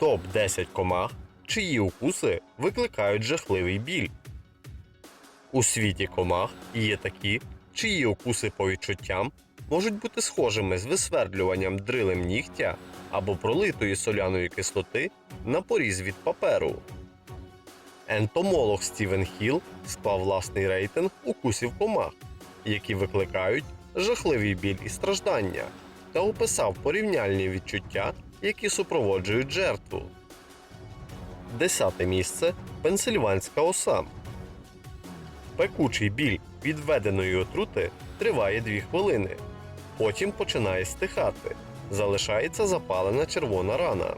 Топ-10 комах, чиї укуси викликають жахливий біль. У світі комах є такі, чиї укуси по відчуттям можуть бути схожими з висвердлюванням дрилем нігтя або пролитої соляної кислоти на поріз від паперу. Ентомолог Стівен Хіл склав власний рейтинг укусів комах, які викликають жахливий біль і страждання, та описав порівняльні відчуття, які супроводжують жертву. Десяте місце Пенсильванська оса. Пекучий біль від введеної отрути триває 2 хвилини. Потім починає стихати. Залишається запалена червона рана.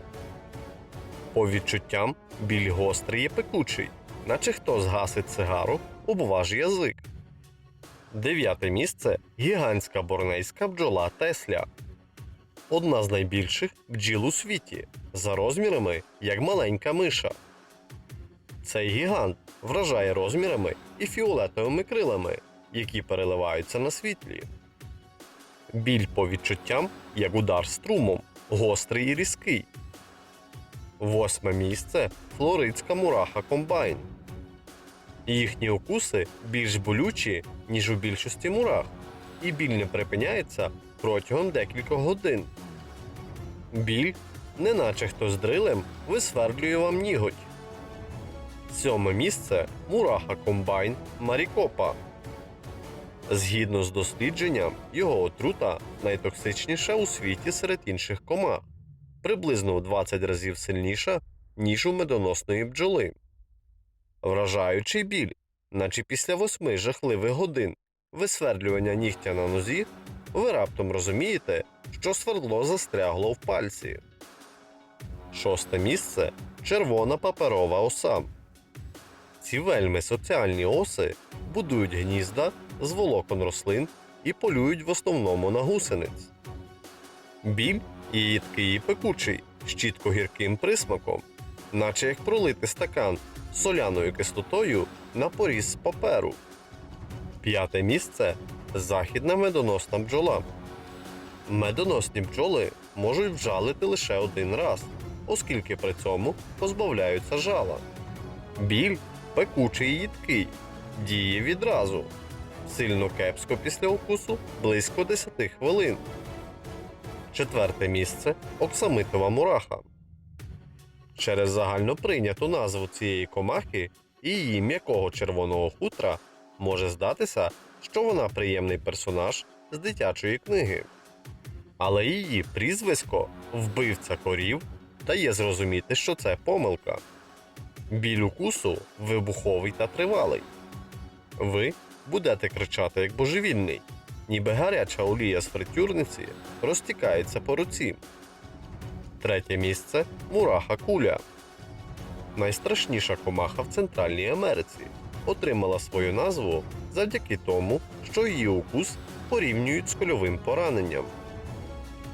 По відчуттям біль гострий і пекучий, наче хто згасить цигару об ваш язик. Дев'яте місце гігантська борнейська бджола Тесля. Одна з найбільших бджіл у світі, за розмірами як маленька миша. Цей гігант вражає розмірами і фіолетовими крилами, які переливаються на світлі. Біль по відчуттям як удар струмом, гострий і різкий. Восьме місце флоридська мураха комбайн. Їхні укуси більш болючі, ніж у більшості мурах, і біль не припиняється протягом декількох годин. Біль, неначе хто з дрилем, висвердлює вам ніготь. Сьоме місце мураха комбайн Марікопа. Згідно з дослідженням, його отрута найтоксичніша у світі серед інших комах, приблизно в 20 разів сильніша, ніж у медоносної бджоли. Вражаючий біль, наче після восьми жахливих годин висвердлювання нігтя на нозі, ви раптом розумієте, що свердло застрягло в пальці. Шосте місце червона паперова оса. Ці вельми соціальні оси будують гнізда з волокон рослин і полюють в основному на гусениць. Біль їдкий і пекучий з чітко гірким присмаком, наче як пролити стакан соляною кислотою на поріз з паперу. П'яте місце західна медоносна бджола. Медоносні бджоли можуть вжалити лише один раз, оскільки при цьому позбавляються жала. Біль пекучий і їдкий, діє відразу. Сильно кепсько після укусу близько 10 хвилин. Четверте місце оксамитова мураха. Через загальноприйняту назву цієї комахи і її м'якого червоного хутра може здатися, що вона приємний персонаж з дитячої книги. Але її прізвисько вбивця корів дає зрозуміти, що це помилка. Біль укусу вибуховий та тривалий. Ви будете кричати як божевільний, ніби гаряча олія з фритюрниці розтікається по руці. Третє місце мураха куля. Найстрашніша комаха в Центральній Америці отримала свою назву завдяки тому, що її укус порівнюють з кульовим пораненням.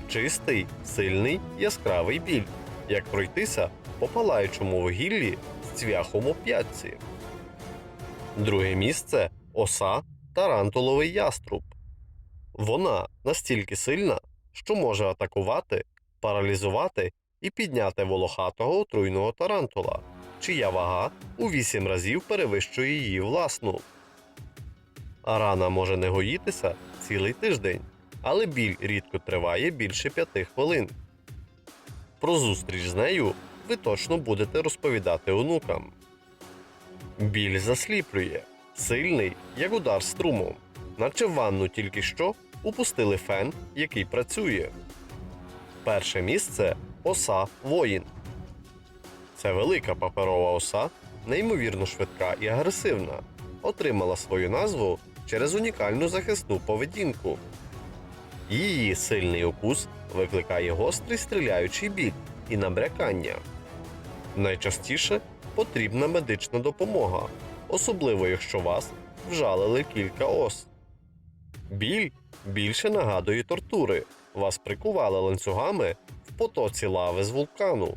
Чистий, сильний, яскравий біль, як пройтися по палаючому вугіллі з цвяхом у п'ятці. Друге місце оса тарантуловий яструб. Вона настільки сильна, що може атакувати, паралізувати і підняти волохатого отруйного тарантула, чия вага у 8 разів перевищує її власну. А рана може не гоїтися цілий тиждень, але біль рідко триває більше 5 хвилин. Про зустріч з нею ви точно будете розповідати онукам. Біль засліплює, сильний, як удар струмом, наче в ванну тільки що упустили фен, який працює. Перше місце оса воїн. Це велика паперова оса, неймовірно швидка і агресивна. Отримала свою назву через унікальну захисну поведінку. Її сильний укус викликає гострий стріляючий біль і набрякання. Найчастіше потрібна медична допомога, особливо якщо вас вжалили кілька ос. Біль більше нагадує тортури. Вас прикували ланцюгами в потоці лави з вулкану.